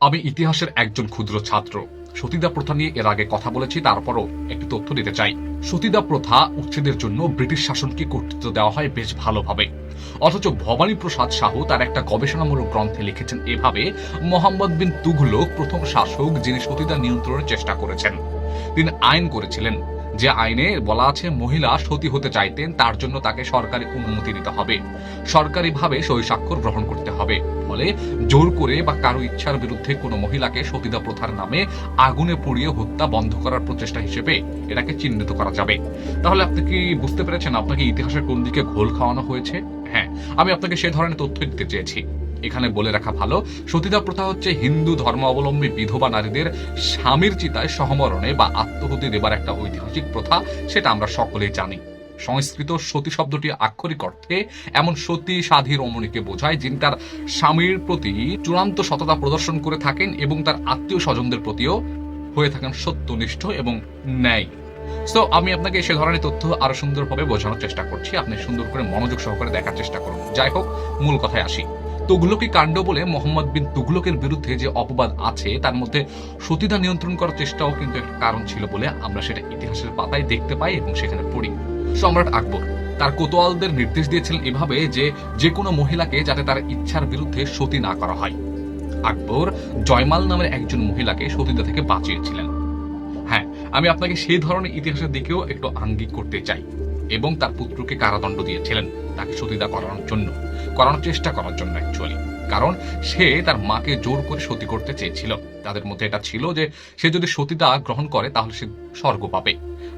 আমি ইতিহাসের একজন ক্ষুদ্র ছাত্র। সতীদা প্রথা নিয়ে এর আগে কথা বলেছি, তারপরও একটি তথ্য দিতে চাই। সতীদা প্রথা উচ্ছেদের জন্য ব্রিটিশ শাসনকে কর্তৃত্ব দেওয়া হয় বেশ ভালোভাবে। অথচ ভবানী প্রসাদ সাহু তার একটা গবেষণামূলক গ্রন্থে লিখেছেন এভাবে, মোহাম্মদ বিন তুঘলক প্রথম শাসক যিনি সতীদা নিয়ন্ত্রণের চেষ্টা করেছেন। তিনি আইন করেছিলেন। যে আইনে বলা আছে, মহিলা সতী হতে চাইতেন, তার জন্য তাকে সরকারি অনুমতি নিতে হবে। সরকারিভাবে সই স্বাক্ষর গ্রহণ করতে হবে। ফলে জোর করে বা কারও ইচ্ছার বিরুদ্ধে কোনো মহিলাকে সতীদা প্রথার নামে আগুনে পুড়িয়ে হত্যা বন্ধ করার প্রচেষ্টা হিসেবে এটাকে চিহ্নিত করা যাবে। তাহলে আপনি কি বুঝতে পেরেছেন আপনাকে ইতিহাসের কোন দিকে ঘোল খাওয়ানো হয়েছে? হ্যাঁ আমি আপনাকে সে ধরনের তথ্য দিতে চেয়েছি। এখানে বলে রাখা ভালো। সতীদা প্রথা হচ্ছে হিন্দু ধর্মাবলম্বী বিধবা নারীদের স্বামীর চিতায় সহমরণে বা আত্মহতি দেবার একটা ঐতিহাসিক প্রথা, সেটা আমরা সকলেই জানি। সংস্কৃত সতী শব্দটি আক্ষরিক অর্থে এমন সতী সাধী রমণীকে বোঝায় যিনি তার স্বামীর প্রতি চূড়ান্ত সততা প্রদর্শন করে থাকেন এবং তার আত্মীয় স্বজনদের প্রতিও হয়ে থাকেন সত্যনিষ্ঠ এবং ন্যায়। সো আমি আপনাকে সে ধরনের তথ্য আরও সুন্দরভাবে বোঝানোর চেষ্টা করছি। আপনি সুন্দর করে মনোযোগ সহকারে দেখার চেষ্টা করুন। যাই হোক, মূল কথায় আসি। তুগলকি কাণ্ড বলে মোহাম্মদ বিন তুগলকের বিরুদ্ধে যে অপবাদ আছে, তার মধ্যে সতীদা নিয়ন্ত্রণ করার চেষ্টাও কিন্তু একটা কারণ ছিল বলে আমরা সেটা ইতিহাসের পাতায় দেখতে পাই এবং সেখানে পড়ি। সম্রাট আকবর তার কোতোয়ালদের নির্দেশ দিয়েছিলেন এভাবে যে যে কোনো মহিলাকে যাতে তার ইচ্ছার বিরুদ্ধে সতী না করা হয়। আকবর জয়মাল নামের একজন মহিলাকে সতীদা থেকে বাঁচিয়েছিলেন। হ্যাঁ আমি আপনাকে সেই ধরনের ইতিহাসের দিকেও একটু আঙ্গিক করতে চাই এবং তার পুত্রকে কারাদণ্ড দিয়েছিলেন তাকে সতীদা করানোর জন্য। করানোর চেষ্টা করার জন্য অ্যাকচুয়ালি কারণ সে তার মাকে জোর করে সতী করতে চেয়েছিল। তাদের মধ্যে এটা ছিল যে, সে যদি সতীদা গ্রহণ করে, তাহলে সে স্বর্গ পাবে।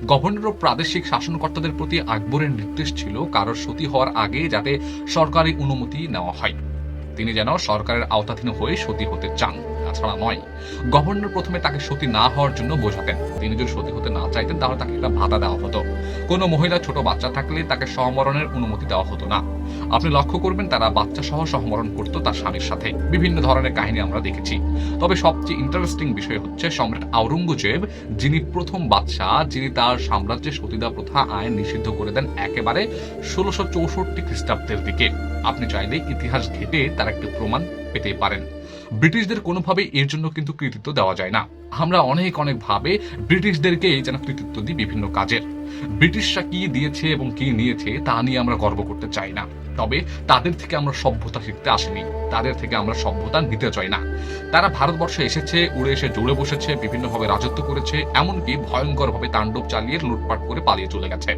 গভর্নর ও প্রাদেশিক শাসনকর্তাদের প্রতি আকবরের নির্দেশ ছিল কারোর সতী হওয়ার আগে যাতে সরকারি অনুমতি নেওয়া হয়। তিনি যেন সরকারের আওতাধীন হয়ে সতী হতে চান, তাছাড়া নয়। গভর্নর প্রথমে তাকে সতী না হওয়ার জন্য বোঝাতেন। তিনি যদি সতী হতে না চাইতেন, তাহলে তাকে একটা ভাতা দেওয়া হতো। কোনো মহিলা ছোট বাচ্চা থাকলে তাকে সহমরণের অনুমতি দেওয়া হতো না। আপনি লক্ষ্য করবেন তারা বাচ্চা সহ সহমরণ করতো তার স্বামীর সাথে। বিভিন্ন ধরনের কাহিনী আমরা দেখেছি। তবে সবচেয়ে ইন্টারেস্টিং বিষয় হচ্ছে সম্রাট আওরঙ্গজেব, যিনি প্রথম বাদশাহ, যিনি তার সাম্রাজ্যে সতীদা প্রথা আইন নিষিদ্ধ করে দেন একেবারে ষোলোশো চৌষট্টি খ্রিস্টাব্দের দিকে। আপনি চাইলে ইতিহাস ঘেটে তার একটি প্রমাণ পেতে পারেন। ব্রিটিশদের কোনোভাবেই এর জন্য কিন্তু কৃতিত্ব দেওয়া যায় না। আমরা অনেক অনেক ভাবে ব্রিটিশদেরকে যেন কৃতিত্ব দিই বিভিন্ন কাজের। ব্রিটিশরা কি দিয়েছে এবং কি নিয়েছে তা নিয়ে আমরা গর্ব করতে চাই না। তবে তাদের থেকে আমরা সভ্যতা শিখতে আসিনি। তাদের থেকে আমরা সভ্যতা নিতে চাই না। তারা ভারতবর্ষে এসেছে, উড়ে এসে জুড়ে বসেছে, বিভিন্নভাবে রাজত্ব করেছে, এমনকি ভয়ঙ্করভাবে তাণ্ডব চালিয়ে লুটপাট করে পালিয়ে চলে গেছে।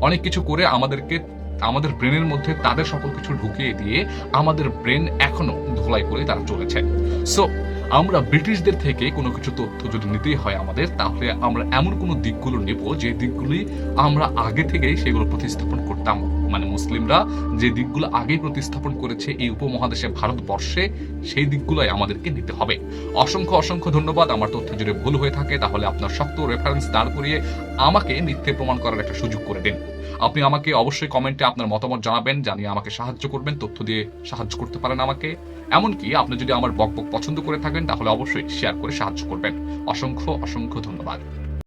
অনেক কিছু করে আমাদেরকে, আমাদের ব্রেনের মধ্যে তাদের সকল কিছু ঢুকিয়ে দিয়ে আমাদের ব্রেন এখনও ধোলাই করে তারা চলেছে। সো আমরা ব্রিটিশদের থেকে কোনো কিছু তথ্য যদি নিতেই হয় আমাদের, তাহলে আমরা এমন কোনো দিকগুলো নেব যে দিকগুলি আমরা আগে থেকেই সেগুলো প্রতিস্থাপন করতাম। মানে মুসলিমরা যে দিকগুলো আগেই প্রতিস্থাপন করেছে এই উপমহাদেশে ভারতবর্ষে, সেই দিকগুলোই আমাদেরকে নিতে হবে। অসংখ্য অসংখ্য ধন্যবাদ। আমার তথ্য যদি ভুল হয়ে থাকে, তাহলে আপনার শক্ত রেফারেন্স দাঁড় করিয়ে আমাকে মিথ্যে প্রমাণ করার একটা সুযোগ করে দিন। আপনি আমাকে অবশ্যই কমেন্টে আপনার মতামত জানাবেন, জানিয়ে আমাকে সাহায্য করবেন, তথ্য দিয়ে সাহায্য করতে পারেন আমাকে। এমনকি আপনি যদি আমার বকবক পছন্দ করে থাকেন, তাহলে অবশ্যই শেয়ার করে সাহায্য করবেন। অসংখ্য অসংখ্য ধন্যবাদ।